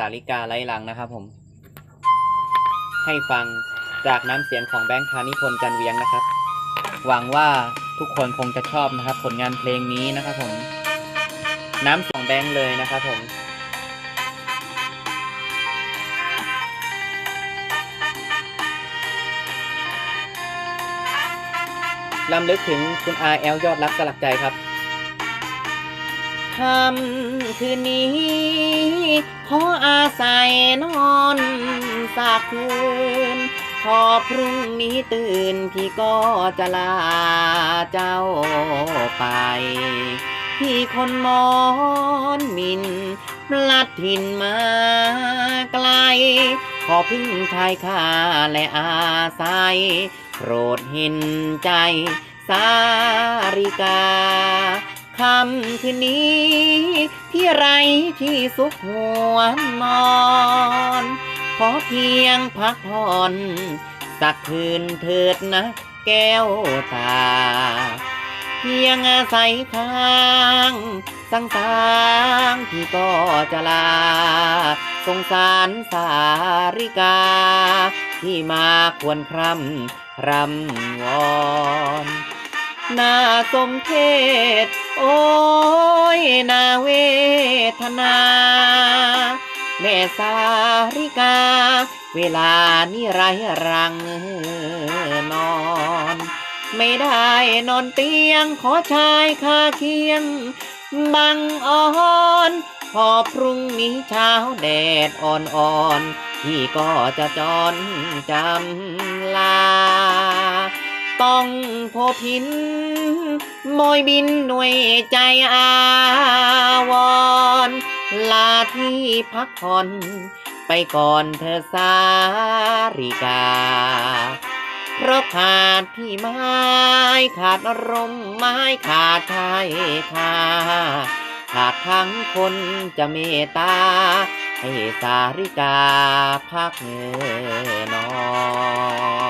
สาริกาไร้หลังนะครับผม ให้ฟังจากน้ำเสียงของแบงค์ธานิพนธ์จันเวียงนะครับ หวังว่าทุกคนคงจะชอบนะครับ ผลงานเพลงนี้นะครับผม น้ำเสียงแบงค์เลยนะครับผมลำลึกถึงคุณอาแอลยอดรักสลักใจครับค่ำคืนนี้ ขอ อาศัยนอนสักคืน พอพรุ่งนี้ตื่นพี่ก็จะลาเจ้าไป พี่คนมอนมินพลัดถิ่นมาไกล ขอพึ่งชายคาและอาศัยโปรดเห็นใจสาริกา คำคืนนี้ที่ไรที่สุขหัวนอน ขอเพียงพักผ่อนสักคืนเถิดนะ แก้วตา เพียงอาศัยข้างสังสางที่ก็จะลา สงสารสาริกา ที่มาควรคร่ำรำวอนนาสมเพช โอ้ยนาเวทนา แม่สาริกา เวลานี้ไรรังนอน ไม่ได้นอนเตียงขอชายคาเคียง บังอ่อนพอพรุ่งนี้เช้าแดดอ่อนๆพี่ก็จะจอนจำลา ต้องพบพินโมยบินหน่วยใจอาวร ลาที่พักผ่อนไปก่อนเธอสาริกา เพราะขาดพี่ไม้ขาดอารมไม้ขาดชายคาขาดทั้งคนจะเมตตา ให้สาริกาพักนอน